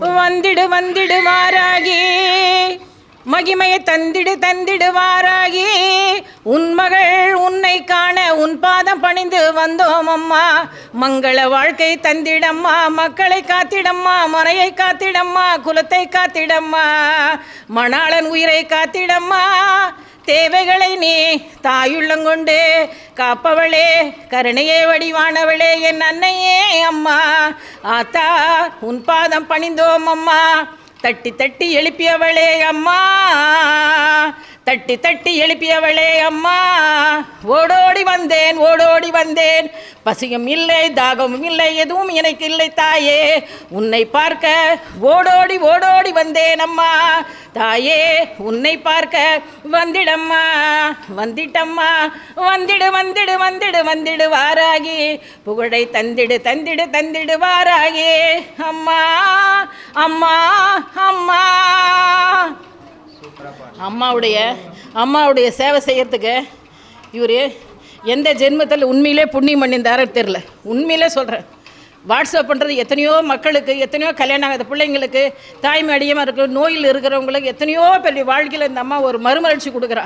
வந்திடு வந்திடுவாராகி மகிமையை தந்திடு தந்திடுவாராகி உன் மகள் உன்னை காண உன் பாதம் பணிந்து வந்தோம் அம்மா. மங்கள வாழ்க்கை தந்திடம்மா மக்களை காத்திடம்மா மனையை காத்திடம்மா குலத்தை காத்திடம்மா. மணாளன் உயிரை காத்திடம்மா. தேவைகளை நீ தாயுள்ளங்கொண்டு காப்பவளே கருணையே வடிவானவளே என் அன்னையே அம்மா. ஆத்தா உன் பாதம் பணிந்தோம் அம்மா. தட்டி தட்டி எழுப்பியவளே அம்மா. தட்டி தட்டி எழுப்பியவளே அம்மா. ஓடோடி வந்தேன் ஓடோடி வந்தேன். பசியும் இல்லை தாகமும் இல்லை எதுவும் எனக்கு இல்லை தாயே. உன்னை பார்க்க ஓடோடி ஓடோடி வந்தேன் அம்மா. தாயே உன்னை பார்க்க வந்திடம்மா. வந்திட்டம்மா. வந்திடு வந்திடு வந்திடு வந்திடு வாராகி. புகழை தந்திடு தந்திடு தந்திடு வாராகி. அம்மா அம்மா அம்மா. அம்மாவுடைய அம்மாவுடைய சேவை செய்யறதுக்கு இவர் எந்த ஜென்மத்தில் உண்மையிலே புண்ணியம் பண்ணியிருந்தாரோ தெரில உண்மையிலே சொல்கிறேன் வாட்ஸ்அப் பண்ணுறது எத்தனையோ மக்களுக்கு எத்தனையோ கல்யாணம் ஆகாத பிள்ளைங்களுக்கு தாய்மை அடியமாக இருக்கு நோயில் இருக்கிறவங்களுக்கு எத்தனையோ பெரிய வாழ்க்கையில் இந்த அம்மா ஒரு மறுமலர்ச்சி கொடுக்குறா.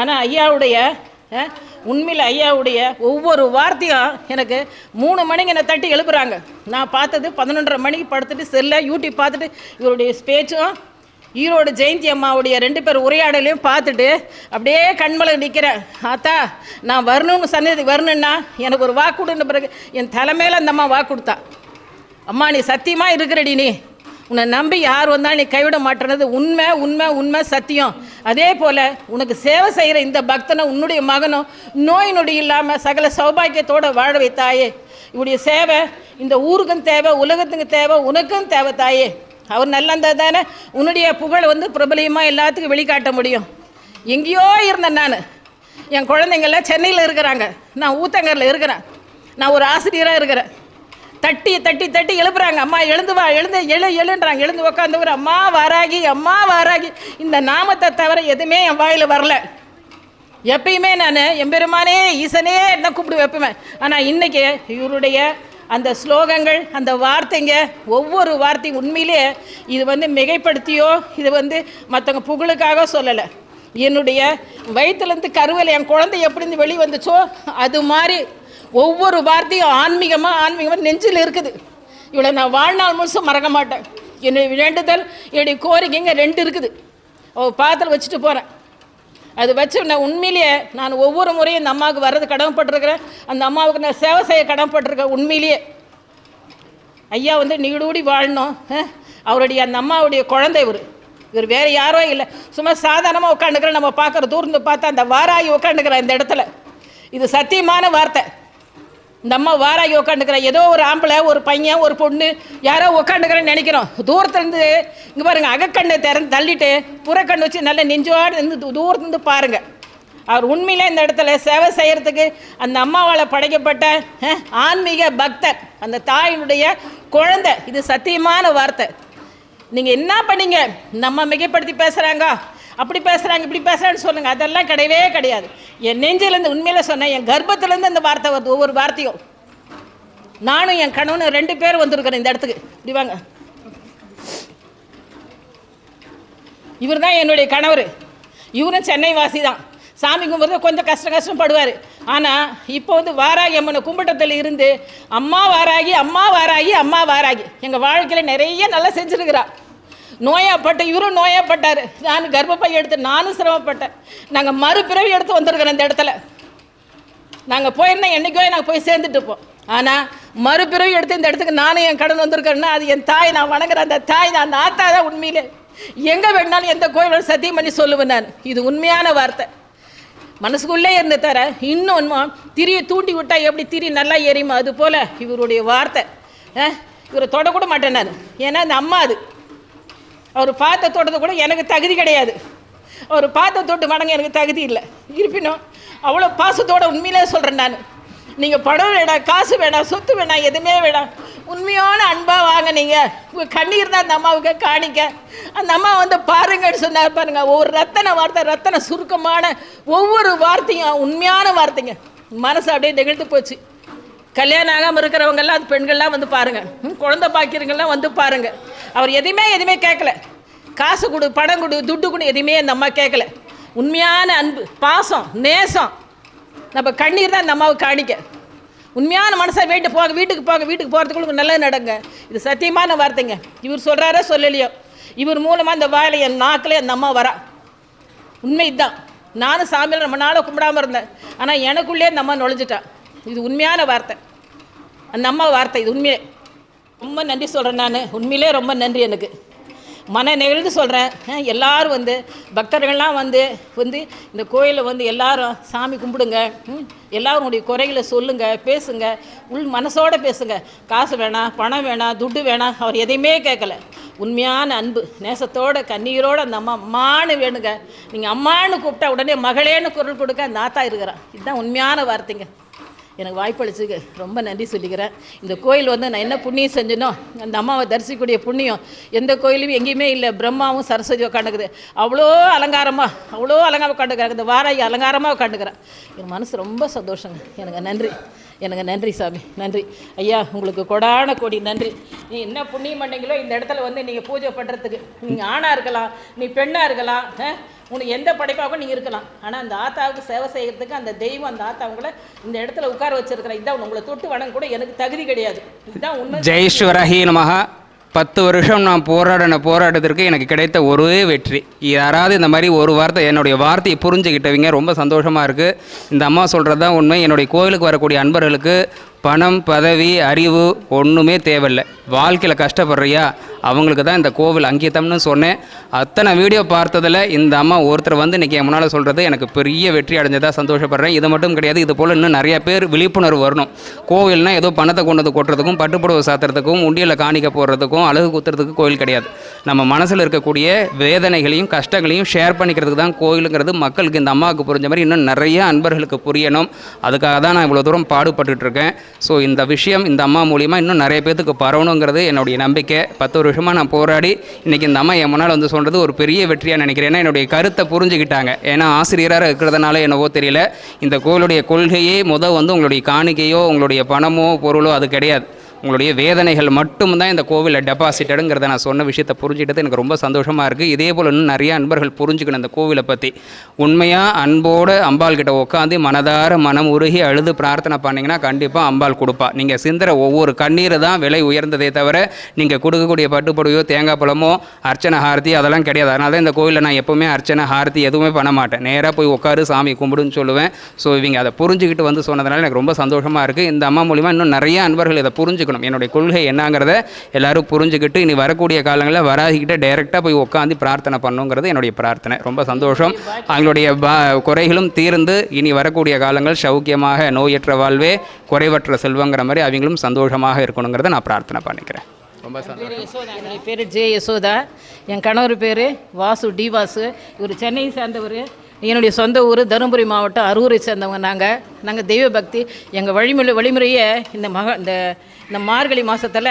ஆனால் ஐயாவுடைய உண்மையில் ஐயாவுடைய ஒவ்வொரு வார்த்தையும் எனக்கு மூணு மணிக்கு என்னை தட்டி எழுப்புறாங்க. நான் பார்த்தது பதினொன்றரை மணிக்கு படுத்துட்டு செல்ல யூடியூப் பார்த்துட்டு இவருடைய ஸ்பேச்சும் ஈரோடு ஜெயந்தி அம்மாவுடைய ரெண்டு பேர் உரையாடலையும் பார்த்துட்டு அப்படியே கண்மலை நிற்கிறேன் ஆத்தா நான் வரணும்னு சன்னதி வரணுன்னா எனக்கு ஒரு வாக்கு கொடுன பிறகு என் தலைமையில் அந்த அம்மா வாக்கு கொடுத்தா. அம்மா நீ சத்தியமாக இருக்கிறடி நீ. உன்னை நம்பி யார் வந்தாலும் நீ கைவிட மாட்டேனது உண்மை உண்மை உண்மை சத்தியம். அதே போல் உனக்கு சேவை செய்கிற இந்த பக்தனை உன்னுடைய மகனும் நோய் நொடி இல்லாமல் சகல சௌபாக்கியத்தோடு வாழ வைத்தாயே. இவருடைய சேவை இந்த ஊருக்கும் தேவை உலகத்துக்கு தேவை உனக்கும் தேவை தாயே. அவர் நல்லா இருந்தால் தானே? உன்னுடைய புகழ் வந்து பிரபலியமாக எல்லாத்துக்கும் வெளிக்காட்ட முடியும். எங்கேயோ இருந்தேன் நான். என் குழந்தைங்கள்லாம் சென்னையில் இருக்கிறாங்க. நான் ஊத்தங்கரில் இருக்கிறேன். நான் ஒரு ஆசிரியராக இருக்கிறேன். தட்டி தட்டி தட்டி எழுப்புறாங்க. அம்மா எழுந்து வா எழுந்து எழு எழுன்றாங்க. எழுந்து உட்காந்து ஒரு அம்மா வாராகி அம்மா வாராகி. இந்த நாமத்தை தவிர எதுவுமே என் வாயில் வரல. எப்பயுமே நான் எம்பெருமானே ஈசனே என்ன கூப்பிடு வைப்பேன் ஆனால் இன்றைக்கி இவருடைய அந்த ஸ்லோகங்கள் அந்த வார்த்தைங்க ஒவ்வொரு வார்த்தையும் உண்மையிலே இது வந்து மிகைப்படுத்தியோ இது வந்து மற்றவங்க புகழுக்காக சொல்லலை. என்னுடைய வயிற்றுலேருந்து கருவில் என் குழந்தை எப்படி இருந்து வெளியே வந்துச்சோ அது மாதிரி ஒவ்வொரு வார்த்தையும் ஆன்மீகமாக ஆன்மீகமாக நெஞ்சில் இருக்குது. இவ்வளோ நான் வாழ்நாள் முழுசும் மறக்க மாட்டேன். என்னுடைய வேண்டுதல் என்னுடைய கோரிக்கைங்க ரெண்டு இருக்குது. ஓ பாத்திரம் வச்சுட்டு போகிறேன் அது வச்சு நான் உண்மையிலேயே நான் ஒவ்வொரு முறையும் இந்த அம்மாவுக்கு வர்றது கடமைப்பட்டிருக்கிறேன். அந்த அம்மாவுக்கு நான் சேவை செய்ய கடமைப்பட்டிருக்கேன் உண்மையிலேயே. ஐயா வந்து நீடூடி வாழணும் அவருடைய அந்த அம்மாவுடைய குழந்தை இவர். இவர் வேறு யாரோ இல்லை. சும்மா சாதாரணமாக உட்காந்துக்கிறேன் நம்ம பார்க்குற தூரந்து பார்த்தா அந்த வாராகி உட்காந்துக்கிறேன் இந்த இடத்துல. இது சத்தியமான வார்த்தை. இந்த அம்மா வாராகி உட்காந்துக்கிற ஏதோ ஒரு ஆம்பளை ஒரு பையன் ஒரு பொண்ணு யாரோ உட்காந்துக்கிறேன்னு நினைக்கிறோம். தூரத்துலேருந்து இங்கே பாருங்கள் அகக்கண்ணை திறந்து தள்ளிட்டு புறக்கண்ணு வச்சு நல்லா நெஞ்சோடு இருந்து தூ- தூரத்துலேருந்து பாருங்கள் அவர் உண்மையிலே இந்த இடத்துல சேவை செய்கிறதுக்கு அந்த அம்மாவால் படைக்கப்பட்ட ஆன்மீக பக்தர். அந்த தாயினுடைய குழந்தை. இது சத்தியமான வார்த்தை. நீங்கள் என்ன பண்ணீங்க? நம்ம மிகைப்படுத்தி பேசுகிறாங்க அப்படி பேசுகிறாங்க இப்படி பேசுகிறான்னு சொல்லுங்கள் அதெல்லாம் கிடையவே கிடையாது. என் நெஞ்சிலேருந்து உண்மையில சொன்னேன் என் கர்ப்பத்துலேருந்து அந்த வார்த்தை வருது ஒவ்வொரு வார்த்தையும். நானும் என் கணவனும் ரெண்டு பேர் வந்திருக்கிறேன் இந்த இடத்துக்கு. இப்படி வாங்க. இவர் தான் என்னுடைய கணவர். இவரும் சென்னை வாசி தான். சாமி கும்பிட்றது கொஞ்சம் கஷ்டம் கஷ்டப்படுவார் ஆனால் இப்போ வந்து வாராகி அம்மனை கும்பிட்டத்தில் இருந்து அம்மா வாராகி அம்மா வாராகி அம்மா வாராகி. எங்கள் வாழ்க்கையில் நிறைய நல்லா செஞ்சுருக்கிறாள் நோயாப்பட்ட இவரும் நோயாப்பட்டார். நான் கர்ப்பப்பை எடுத்து நானும் சிரமப்பட்டேன். நாங்கள் மறுபிறவி எடுத்து வந்திருக்கிறோம் இந்த இடத்துல. நாங்கள் போயிருந்தோம் என்றைக்கோ நாங்கள் போய் சேர்ந்துட்டுப்போம் ஆனால் மறுபிறவி எடுத்து இந்த இடத்துக்கு நானும் என் கடன் வந்திருக்கிறேன்னா அது என் தாய் நான் வணங்குறேன் அந்த தாய் நான் அந்த ஆத்தா தான் உண்மையிலே. எங்கே வேணாலும் எந்த கோயிலும் சத்தியம் பண்ணி சொல்லுவேன் நான். இது உண்மையான வார்த்தை. மனசுக்குள்ளே இருந்து தர இன்னொன்று திரியை தூண்டி விட்டா எப்படி திரி நல்லா எரியுமா அது போல் இவருடைய வார்த்தை. இவரை தொடக்கூட மாட்டேன் நான். ஏன்னா அந்த அம்மா அது. அவர் பார்த்த தொட்டது கூட எனக்கு தகுதி கிடையாது. அவர் பார்த்த தொட்டு மடங்க எனக்கு தகுதி இல்லை. இருப்பினும் அவ்வளோ பாசத்தோட உண்மையிலே சொல்கிறேன் நான். நீங்கள் பணம் வேணாம் காசு வேணாம் சொத்து வேணாம் எதுவுமே வேணாம் உண்மையான அன்பாக வாங்க நீங்கள் உங்கள் கண்ணீர் தான் அந்த அம்மாவுக்கு காணிக்க. அந்த அம்மா வந்து பாருங்கன்னு சொன்னார் பாருங்க ஒவ்வொரு ரத்தன வார்த்தை ரத்தன சுருக்கமான ஒவ்வொரு வார்த்தையும் உண்மையான வார்த்தைங்க. மனசு அப்படியே நெகிழ்ந்து போச்சு. கல்யாணம் ஆகாமல் இருக்கிறவங்கெல்லாம் அந்த பெண்கள்லாம் வந்து பாருங்கள் ம், குழந்தை பாக்கிறவங்கெல்லாம் வந்து பாருங்கள் அவர் எதையுமே எதுவுமே கேட்கல. காசு கொடு படம் கொடு துட்டு கொடு எதையுமே அந்த அம்மா கேட்கல உண்மையான அன்பு பாசம் நேசம். நம்ம கண்ணீர் தான் அந்த அம்மாவுக்கு காணிக்க. உண்மையான மனசை வீட்டு போக வீட்டுக்கு போக வீட்டுக்கு போகிறதுக்குள்ள நல்லது நடங்க. இது சத்தியமான வார்த்தைங்க. இவர் சொல்கிறாரோ சொல்லலையோ? இவர் மூலமாக இந்த வாயில என் நாக்கில் அந்த அம்மா வரா. உண்மை இதுதான். நானும் சாமியில் ரொம்ப நாளாக கும்பிடாம இருந்தேன். ஆனால் எனக்குள்ளே அந்த அம்மா நுழைஞ்சிட்டா. இது உண்மையான வார்த்தை. அந்த அம்மா வார்த்தை இது உண்மையே ரொம்ப நன்றி சொல்கிறேன் நான். உண்மையிலே ரொம்ப நன்றி எனக்கு. மன நெகிழ்ந்து சொல்கிறேன் எல்லாரும் வந்து பக்தர்கள்லாம் வந்து வந்து இந்த கோயிலை வந்து எல்லாரும் சாமி கும்பிடுங்க. ம், எல்லாரும் குறைகளை சொல்லுங்க பேசுங்க. உள் மனசோடு பேசுங்க. காசு வேணாம் பணம் வேணாம் துட்டு வேணாம் அவர் எதையுமே கேட்கல. உண்மையான அன்பு நேசத்தோட கண்ணீரோடு அந்த அம்மா அம்மான்னு வேணுங்க. நீங்கள் அம்மான்னு கூப்பிட்டா உடனே மகளேன்னு குரல் கொடுக்க அந்த ஆத்தா இருக்கிறான். இதுதான் உண்மையான வார்த்தைங்க. எனக்கு வாய்ப்பளிச்சுக்கு ரொம்ப நன்றி சொல்லிக்கிறேன். இந்த கோயில் வந்து நான் என்ன புண்ணியம் செஞ்சனோ அந்த அம்மாவை தரிசிக்கக்கூடிய புண்ணியம் எந்த கோயிலும் எங்கேயுமே இல்லை. பிரம்மாவும் சரஸ்வதி உட்காந்துக்குது அவ்வளோ அலங்காரமாக அவ்வளோ அலங்காரம் உட்காந்துக்கிறாங்க இந்த வாராகி அலங்காரமாக உட்காந்துக்கிறேன் என் மனசு ரொம்ப சந்தோஷங்க. எனக்கு நன்றி. எனக்கு நன்றி சாமி நன்றி. ஐயா உங்களுக்கு கொடான கொடி நன்றி. நீ என்ன புண்ணியம் பண்ணீங்களோ இந்த இடத்துல வந்து நீங்கள் பூஜை பண்ணுறதுக்கு நீங்கள் ஆணாக இருக்கலாம் நீ பெண்ணாக இருக்கலாம் ஆ? உனக்கு எந்த படைப்பாகவும் நீங்கள் இருக்கலாம். ஆனால் அந்த ஆத்தாவுக்கு சேவை செய்கிறதுக்கு அந்த தெய்வம் அந்த ஆத்தா உங்களை இந்த இடத்துல உட்கார வச்சிருக்கிறேன் இதான் உங்களை தொட்டு வணங்க கூட எனக்கு தகுதி கிடையாது. இதுதான் உண்மை. ஜெயஸ்வரஹி நமஹ பத்து வருஷம் நான் போராடின போராட்டத்திற்கு எனக்கு கிடைத்த ஒரே வெற்றி. யாராவது இந்த மாதிரி ஒரு வார்த்தை என்னுடைய வார்த்தையை புரிஞ்சுக்கிட்டவங்க ரொம்ப சந்தோஷமாக இருக்குது இந்த அம்மா சொல்கிறது தான் உண்மை. என்னுடைய கோவிலுக்கு வரக்கூடிய அன்பர்களுக்கு பணம் பதவி அறிவு ஒன்றுமே தேவையில்லை. வாழ்க்கையில் கஷ்டப்படுறியா? அவங்களுக்கு தான் இந்த கோவில் அங்கீதம்னு சொன்னேன். அத்தனை வீடியோ பார்த்ததில் இந்த அம்மா ஒருத்தர் வந்து இன்றைக்கி முன்னால் சொல்கிறது எனக்கு பெரிய வெற்றி அடைஞ்சதாக சந்தோஷப்படுறேன். இது மட்டும் கிடையாது இது போல் இன்னும் நிறைய பேர் விழிப்புணர்வு வரணும். கோவில்னால் ஏதோ பணத்தை கொண்டு வந்து கொட்டுறதுக்கும் பட்டுப்புடவை சாத்துறதுக்கும் உண்டியில் காணிக்க போடுறதுக்கும் அழகு குத்துறதுக்கு கோயில் கிடையாது. நம்ம மனசில் இருக்கக்கூடிய வேதனைகளையும் கஷ்டங்களையும் ஷேர் பண்ணிக்கிறதுக்கு தான் கோயிலுங்கிறது மக்களுக்கு இந்த அம்மாவுக்கு புரிஞ்ச மாதிரி இன்னும் நிறைய அன்பர்களுக்கு புரியணும். அதுக்காக தான் நான் இவ்வளோ தூரம் பாடுபட்டுருக்கேன் இருக்கேன். ஸோ இந்த விஷயம் இந்த அம்மா மூலியமாக இன்னும் நிறைய பேத்துக்கு பரவணுங்கிறது என்னுடைய நம்பிக்கை. பத்து ஒரு வருஷமாக நான் போராடி இன்றைக்கி இந்த அம்மா என் முன்னால் வந்து சொல்கிறது ஒரு பெரிய வெற்றியாக நினைக்கிறேன். ஏன்னா என்னுடைய கருத்தை புரிஞ்சுக்கிட்டாங்க. ஏன்னா ஆசிரியராக இருக்கிறதுனால என்னவோ தெரியல. இந்த கோயிலுடைய கொள்கையே முதல் வந்து உங்களுடைய காணிக்கையோ உங்களுடைய பணமோ பொருளோ அது கிடையாது. உங்களுடைய வேதனைகள் மட்டும்தான் இந்த கோவிலில் டெபாசிட்டடுங்கிறத நான் சொன்ன விஷயத்தை புரிஞ்சுக்கிட்டது எனக்கு ரொம்ப சந்தோஷமாக இருக்குது இதே போல் இன்னும் நிறையா அன்பர்கள் புரிஞ்சுக்கணும் இந்த கோவிலை பற்றி உண்மையாக அன்போடு அம்பாள் கிட்ட உட்காந்து மனதார மனம் உருகி அழுது பிரார்த்தனை பண்ணிங்கன்னா கண்டிப்பாக அம்பாள் கொடுப்பா. நீங்கள் சிந்துற ஒவ்வொரு கண்ணீர் தான் விலை உயர்ந்ததே தவிர நீங்கள் கொடுக்கக்கூடிய பட்டுப்புடவையோ தேங்காய் பழமோ அர்ச்சனை ஹார்த்தி அதெல்லாம் கிடையாது. அதனால தான் இந்த கோயிலில் நான் எப்போவுமே அர்ச்சனை ஹார்த்தி எதுவுமே பண்ண மாட்டேன். நேராக போய் உட்காரு சாமி கும்பிடுன்னு சொல்லுவேன். ஸோ இவங்க அதை புரிஞ்சுக்கிட்டு வந்து சொன்னதுனால எனக்கு ரொம்ப சந்தோஷமாக இருக்குது இந்த அம்மா மூலிமா இன்னும் நிறைய அன்பர்கள் இதை புரிஞ்சுக்கணும். என்னுடைய கொள்கை என்னங்கிறத எல்லாரும் புரிஞ்சுக்கிட்டு இனி வரக்கூடிய காலங்களில் வராகிக்கிட்ட டைரெக்டாக போய் உட்காந்து பிரார்த்தனை பண்ணுங்கிறது என்னுடைய பிரார்த்தனை. ரொம்ப சந்தோஷம். அவங்களுடைய குறைகளும் தீர்ந்து இனி வரக்கூடிய காலங்கள் சௌக்கியமாக நோயற்ற வாழ்வே குறைவற்ற செல்வங்கிற மாதிரி அவங்களும் சந்தோஷமாக இருக்கணுங்கிறத நான் பிரார்த்தனை பண்ணிக்கிறேன். ரொம்ப யசோதா என்னுடைய பேர் ஜே யசோதா. என் கணவர் பேர் வாசு டி வாசு. இவர் சென்னையை சேர்ந்தவர். என்னுடைய சொந்த ஊர் தருமபுரி மாவட்டம் அரூரை சேர்ந்தவங்க நாங்கள் நாங்கள் தெய்வ பக்தி. எங்கள் வழிமுறை வழிமுறையே இந்த மக இந்த இந்த மார்கழி மாதத்தில்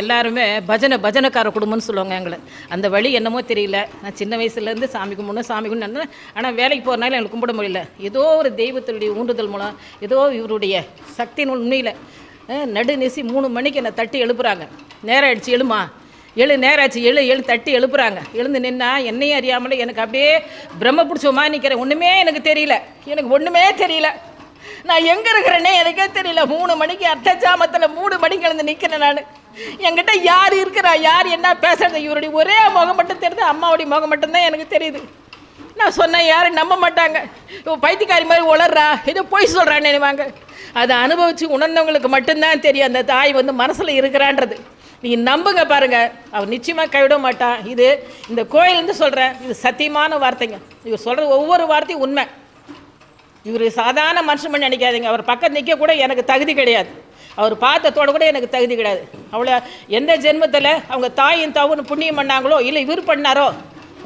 எல்லாருமே பஜனை பஜனைக்கார குடும்பம்னு சொல்லுவாங்க எங்களை. அந்த வழி என்னமோ தெரியல. நான் சின்ன வயசுலேருந்து சாமி கும்பிடணும் சாமி கும்பிடணும் ஆனால் வேலைக்கு போகிறனால எனக்கு கும்பிட முடியல. ஏதோ ஒரு தெய்வத்தினுடைய ஊண்டுதல் மூலம் ஏதோ இவருடைய சக்தியின் உண்மையில் நடுநிசி மூணு மணிக்கு என்னை தட்டி எழுப்புறாங்க. நேரம் ஆயிடுச்சு எழுமா. எழு நேராச்சு எழு எழு தட்டி எழுப்புறாங்க. எழுந்து நின்னா என்னையும் அறியாமலே எனக்கு அப்படியே பிரம்ம பிடிச்சோமா நிற்கிறேன் ஒன்றுமே எனக்கு தெரியல. எனக்கு ஒன்றுமே தெரியல. நான் எங்கே இருக்கிறேனே எனக்கே தெரியல. மூணு மணிக்கு அர்த்தஜாமத்தில் மூணு மணிக்கு எழுந்து நிற்கிறேன் நான். என்கிட்ட யார் இருக்கிறா? யார் என்ன பேசுறது? இவருடைய ஒரே முகம் மட்டும் தெரியுது அம்மாவுடைய முகம் மட்டும்தான் எனக்கு தெரியுது. நான் சொன்னேன் யாரும் நம்ப மாட்டாங்க. பைத்தியக்காரி மாதிரி உளர்றா ஏதோ பொய் சொல்கிறான்னு நினைவாங்க. அதை அனுபவித்து உணர்ந்தவங்களுக்கு மட்டும்தான் தெரியும் அந்த தாய் வந்து மனசில் இருக்கிறான்றது. நீங்கள் நம்புங்க பாருங்கள் அவர் நிச்சயமாக கைவிட மாட்டான் இது இந்த கோயிலேருந்து சொல்கிறேன் இது சத்தியமான வார்த்தைங்க. இவர் சொல்கிறது ஒவ்வொரு வார்த்தையும் உண்மை. இவர் சாதாரண மனுஷன் பண்ணி நினைக்காதீங்க. அவர் பக்கம் நிற்க கூட எனக்கு தகுதி கிடையாது. அவர் பார்த்தத்தோட கூட எனக்கு தகுதி கிடையாது. அவ்வளோ எந்த ஜென்மத்தில் அவங்க தாயும் தாவும் புண்ணியம் பண்ணாங்களோ இல்லை இவர் பண்ணாரோ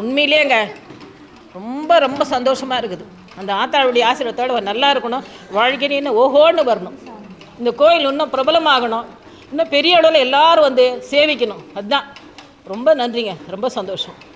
உண்மையிலேங்க. ரொம்ப ரொம்ப சந்தோஷமாக இருக்குது. அந்த ஆத்தாளுடைய ஆசீர்வாதத்தோட நல்லா இருக்கணும். வாழ்க்கையில் இன்னும் ஓஹோன்னு வரணும். இந்த கோயில் இன்னும் பிரபலமாகணும். இன்னும் பெரிய அளவில் எல்லாரும் வந்து சேவிக்கணும். அதுதான். ரொம்ப நன்றிங்க. ரொம்ப சந்தோஷம்.